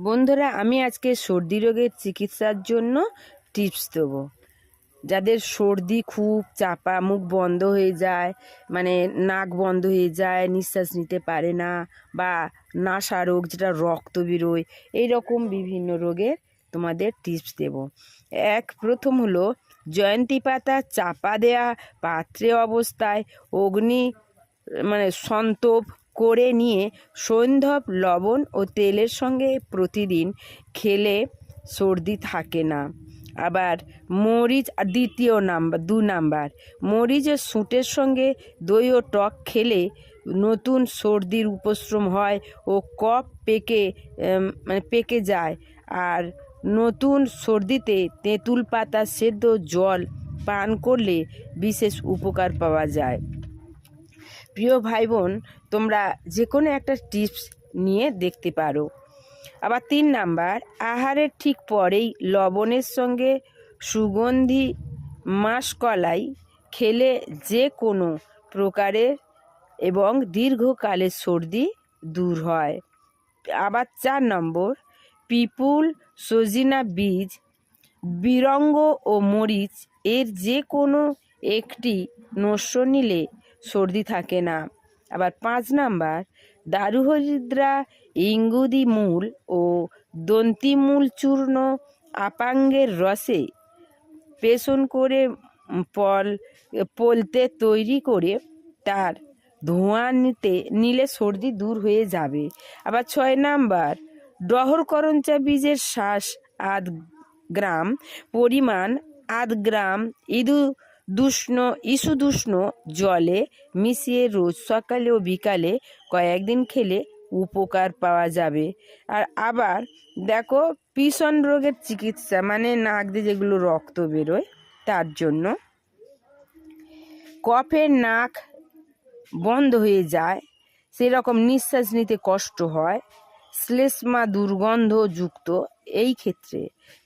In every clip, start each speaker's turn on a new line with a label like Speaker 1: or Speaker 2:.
Speaker 1: বন্ধুরা, আমি আজকে সর্দি রোগের চিকিৎসার জন্য টিপস দেবো। যাদের সর্দি খুব চাপা, মুখ বন্ধ হয়ে যায় মানে নাক বন্ধ হয়ে যায়, নিঃশ্বাস নিতে পারে না, বা নাসা রোগ, যেটা রক্ত বেরোয় এই রকম বিভিন্ন রোগের তোমাদের টিপস দেব। এক, প্রথম হলো জয়ন্তী পাতা চাপা দেয়া, পাত্রে অবস্থায়, অগ্নি মানে সন্তপ করে নিয়ে সৈন্ধব লবণ ও তেলের সঙ্গে প্রতিদিন খেলে সর্দি থাকে না। আবার মরিচ দ্বিতীয় নাম্বার, দু নাম্বার, মরিচের সুটের সঙ্গে দই ও টক খেলে নতুন সর্দির উপশ্রম হয় ও কফ পেকে মানে পেকে যায়। আর নতুন সর্দিতে তেঁতুল পাতা, সেদ্ধ জল পান করলে বিশেষ উপকার পাওয়া যায়। প্রিয় ভাই বোন তোমরা যে কোনো একটা টিপস নিয়ে দেখতে পারো। আবার তিন নাম্বার, আহারের ঠিক পরেই লবণের সঙ্গে সুগন্ধি মাসকলাই খেলে যে কোনো প্রকারের এবং দীর্ঘকালের সর্দি দূর হয়। আবার চার নম্বর, পিপুল, সজিনা বীজ, বিরঙ্গ ও মরিচ এর যে কোনো একটি নস্য নিলে সর্দি থাকে না। আবার পাঁচ নাম্বার, দারুহরিদ্রা, ইঙ্গুদি মূল ও দন্তিমূল চূর্ণ আপাঙ্গের রসে পেষণ করে পল, পলতে তৈরি করে তার ধোঁয়া নিতে, নিলে সর্দি দূর হয়ে যাবে। আবার ছয় নাম্বার ডহর করঞ্চা বীজের শ্বাস আধ গ্রাম, পরিমাণ আধ গ্রাম, ইদু দুষ্ণ ইসুদুষ্ণ জলে মিশিয়ে রোজ সকালে ও বিকালে কয়েকদিন খেলে উপকার পাওয়া যাবে। আর আবার দেখো পিসন রোগের চিকিৎসা মানে নাক দিয়ে যেগুলো রক্ত বেরোয়, তার জন্য কফের নাক বন্ধ হয়ে যায়, সেরকম নিঃশ্বাস নিতে কষ্ট হয়, শ্লেষ্মা দুর্গন্ধযুক্ত এই ক্ষেত্রে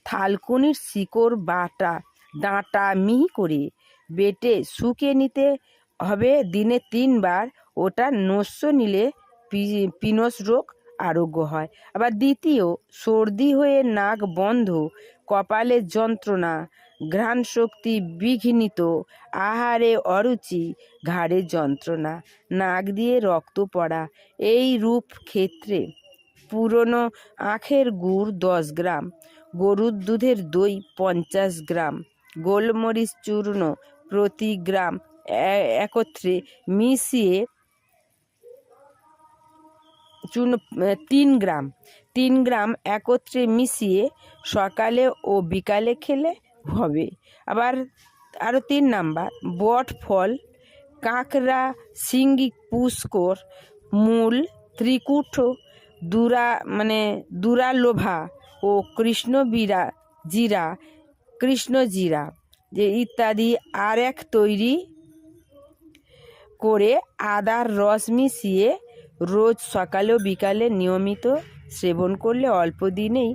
Speaker 1: থালকুনির শিকড়, বাটা, ডাঁটা মিহি করে বেটে শুকিয়ে নিতে হবে। দিনে তিনবার ওটা নস্য নিলে পিনস রোগ আরোগ্য হয়। আবার দ্বিতীয়, সর্দি হয়ে নাক বন্ধ কপালের যন্ত্রণা ঘ্রাণ শক্তি বিঘ্নিত, আহারে অরুচি ঘাড়ের যন্ত্রণা, নাক দিয়ে রক্ত পড়া, এই রূপ ক্ষেত্রে পুরনো আখের গুড় দশ গ্রাম, গরুর দুধের দই পঞ্চাশ গ্রাম, গোলমরিচ চূর্ণ প্রতি গ্রাম একত্রে মিশিয়ে চুন তিন গ্রাম। তিন গ্রাম একত্রে মিশিয়ে সকালে ও বিকালে খেলে হবে। আবার আরও তিন নাম্বার, বট ফল, কাঁকড়া সিঙ্গি পুষ্কর, মূল ত্রিকুট দুরা মানে দুরালোভা ও কৃষ্ণবীরা, জিরা কৃষ্ণ জিরা যে ইত্যাদি আর এক তৈরি করে আদার রস মিশিয়ে রোজ সকালে ও বিকালে নিয়মিত সেবন করলে অল্প দিনেই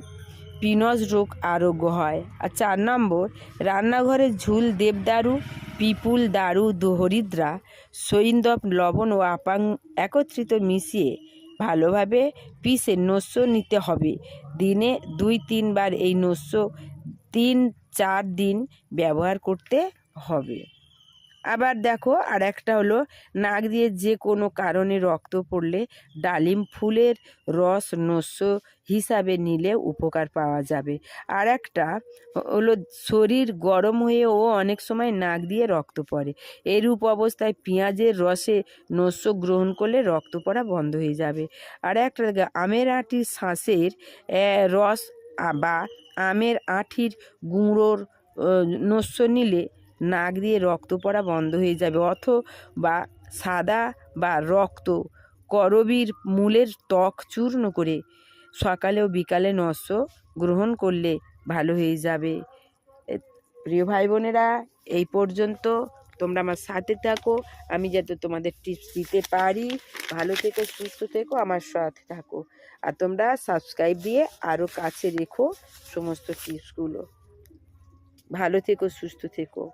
Speaker 1: পিনস রোগ আরোগ্য হয়। আর চার নম্বর, রান্নাঘরে ঝুল দেবদারু, পিপুল, দারু হরিদ্রা সৈন্দব, লবণ ও আপাং একত্রিত মিশিয়ে ভালোভাবে পিষে নস্য নিতে হবে। দিনে দুই তিনবার এই নস্য তিন চার দিন ব্যবহার করতে হবে। আবার দেখো আর একটা হলো, নাক দিয়ে যে কোনো কারণে রক্ত পড়লে ডালিম ফুলের রস নস্য হিসাবে নিলে উপকার পাওয়া যাবে। আর একটা হলো, শরীর গরম হয়েও অনেক সময় নাক দিয়ে রক্ত পড়ে। এরূপ অবস্থায় পেঁয়াজের রসে নস্য গ্রহণ করলে রক্ত পড়া বন্ধ হয়ে যাবে। আর একটা আমের আঁটির শ্বাসের রস বা আমের আঁটির গুঁড়োর নস্য নিলে নাক দিয়ে রক্ত পড়া বন্ধ হয়ে যাবে। অথ বা সাদা বা রক্ত করবীর মূলের ত্বক চূর্ণ করে সকালে ও বিকালে নস্য গ্রহণ করলে ভালো হয়ে যাবে। প্রিয় ভাই বোনেরা, এই পর্যন্ত তোমরা আমার সাথে থাকো। আমি যাতে তোমাদের টিপস দিতে পারি। ভালো থেকো, সুস্থ থেকো, আমার সাথে থাকো। আর তোমরা সাবস্ক্রাইব দিয়ে আরও কাছে রেখো সমস্ত টিপসগুলো ভালো থেকো সুস্থ থেকো।